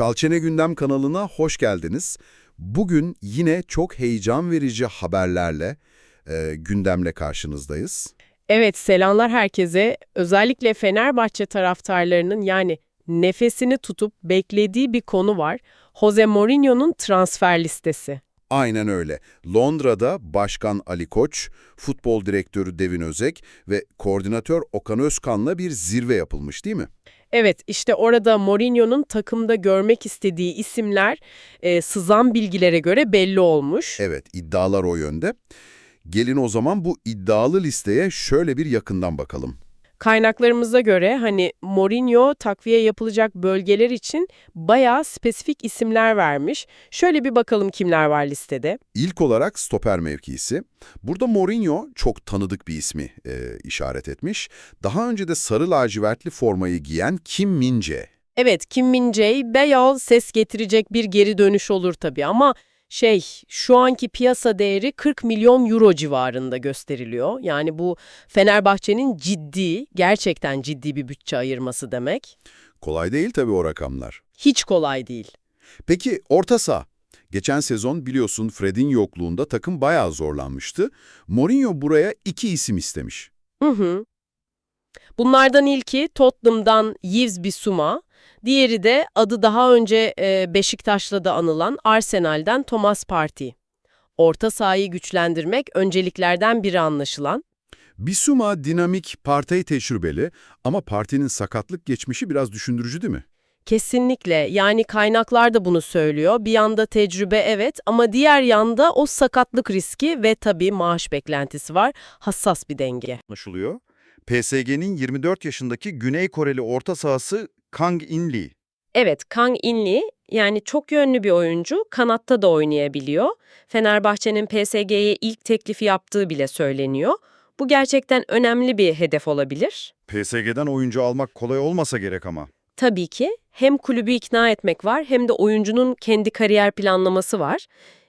Çalçene Gündem kanalına hoş geldiniz. Bugün yine çok heyecan verici haberlerle, e, gündemle karşınızdayız. Evet, selamlar herkese. Özellikle Fenerbahçe taraftarlarının yani nefesini tutup beklediği bir konu var. Jose Mourinho'nun transfer listesi. Aynen öyle. Londra'da Başkan Ali Koç, Futbol Direktörü Devin Özek ve Koordinatör Okan Özkan'la bir zirve yapılmış değil mi? Evet, işte orada Mourinho'nun takımda görmek istediği isimler e, sızan bilgilere göre belli olmuş. Evet, iddialar o yönde. Gelin o zaman bu iddialı listeye şöyle bir yakından bakalım. Kaynaklarımıza göre hani Mourinho takviye yapılacak bölgeler için bayağı spesifik isimler vermiş. Şöyle bir bakalım kimler var listede. İlk olarak stoper mevkisi. Burada Mourinho çok tanıdık bir ismi e, işaret etmiş. Daha önce de sarı lacivertli formayı giyen Kim Min-jae. Evet, Kim Min-jae beyaz ses getirecek bir geri dönüş olur tabii ama şey, şu anki piyasa değeri 40 milyon euro civarında gösteriliyor. Yani bu Fenerbahçe'nin ciddi, gerçekten ciddi bir bütçe ayırması demek. Kolay değil tabii o rakamlar. Hiç kolay değil. Peki orta saha? Geçen sezon biliyorsun Fred'in yokluğunda takım bayağı zorlanmıştı. Mourinho buraya iki isim istemiş. Hı hı. Bunlardan ilki Tottenham'dan Yves Bissouma, diğeri de adı daha önce e, Beşiktaş'la da anılan Arsenal'den Thomas Partey. Orta sahayı güçlendirmek önceliklerden biri anlaşılan. Bissouma dinamik, Partey tecrübeli ama partinin sakatlık geçmişi biraz düşündürücü değil mi? Kesinlikle. Yani kaynaklar da bunu söylüyor. Bir yanda tecrübe evet ama diğer yanda o sakatlık riski ve tabii maaş beklentisi var. Hassas bir denge. anlaşılıyor. PSG'nin 24 yaşındaki Güney Koreli orta sahası Kang In Lee. Evet, Kang In-lee yani çok yönlü bir oyuncu, kanatta da oynayabiliyor. Fenerbahçe'nin PSG'ye ilk teklifi yaptığı bile söyleniyor. Bu gerçekten önemli bir hedef olabilir. PSG'den oyuncu almak kolay olmasa gerek ama. Tabii ki hem kulübü ikna etmek var hem de oyuncunun kendi kariyer planlaması var.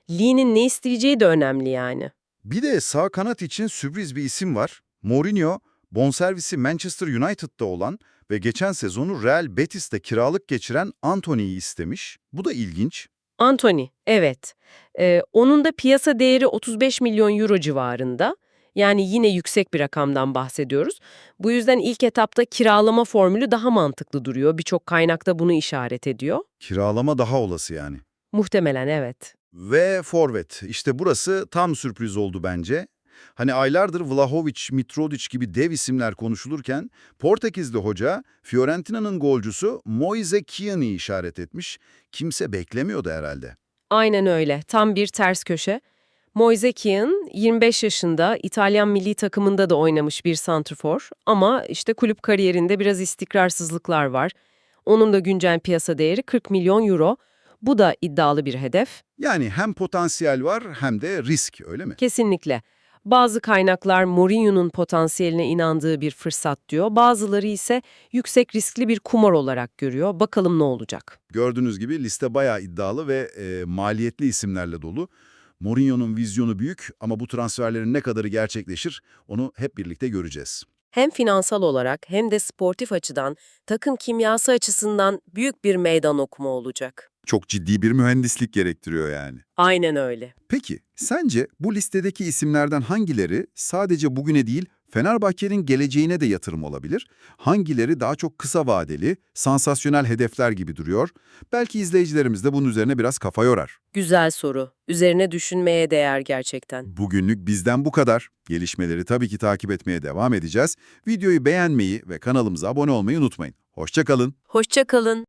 Lee'nin ne isteyeceği de önemli yani. Bir de sağ kanat için sürpriz bir isim var. Mourinho, bonservisi Manchester United'da olan ve geçen sezonu Real Betis'te kiralık geçiren Anthony'yi istemiş. Bu da ilginç. Anthony, evet. Ee, onun da piyasa değeri 35 milyon euro civarında. Yani yine yüksek bir rakamdan bahsediyoruz. Bu yüzden ilk etapta kiralama formülü daha mantıklı duruyor. Birçok kaynakta bunu işaret ediyor. Kiralama daha olası yani. Muhtemelen evet. Ve forvet. İşte burası tam sürpriz oldu bence. Hani aylardır Vlahovic, Mitrovic gibi dev isimler konuşulurken Portekizli hoca Fiorentina'nın golcüsü Moise Kean'ı işaret etmiş. Kimse beklemiyordu herhalde. Aynen öyle. Tam bir ters köşe. Moise Kean 25 yaşında İtalyan milli takımında da oynamış bir santrfor ama işte kulüp kariyerinde biraz istikrarsızlıklar var. Onun da güncel piyasa değeri 40 milyon euro. Bu da iddialı bir hedef. Yani hem potansiyel var hem de risk öyle mi? Kesinlikle. Bazı kaynaklar Mourinho'nun potansiyeline inandığı bir fırsat diyor. Bazıları ise yüksek riskli bir kumar olarak görüyor. Bakalım ne olacak. Gördüğünüz gibi liste bayağı iddialı ve e, maliyetli isimlerle dolu. Mourinho'nun vizyonu büyük ama bu transferlerin ne kadarı gerçekleşir onu hep birlikte göreceğiz. Hem finansal olarak hem de sportif açıdan takım kimyası açısından büyük bir meydan okuma olacak. Çok ciddi bir mühendislik gerektiriyor yani. Aynen öyle. Peki, sence bu listedeki isimlerden hangileri sadece bugüne değil, Fenerbahçe'nin geleceğine de yatırım olabilir? Hangileri daha çok kısa vadeli, sansasyonel hedefler gibi duruyor? Belki izleyicilerimiz de bunun üzerine biraz kafa yorar. Güzel soru. Üzerine düşünmeye değer gerçekten. Bugünlük bizden bu kadar. Gelişmeleri tabii ki takip etmeye devam edeceğiz. Videoyu beğenmeyi ve kanalımıza abone olmayı unutmayın. Hoşça kalın. Hoşça kalın.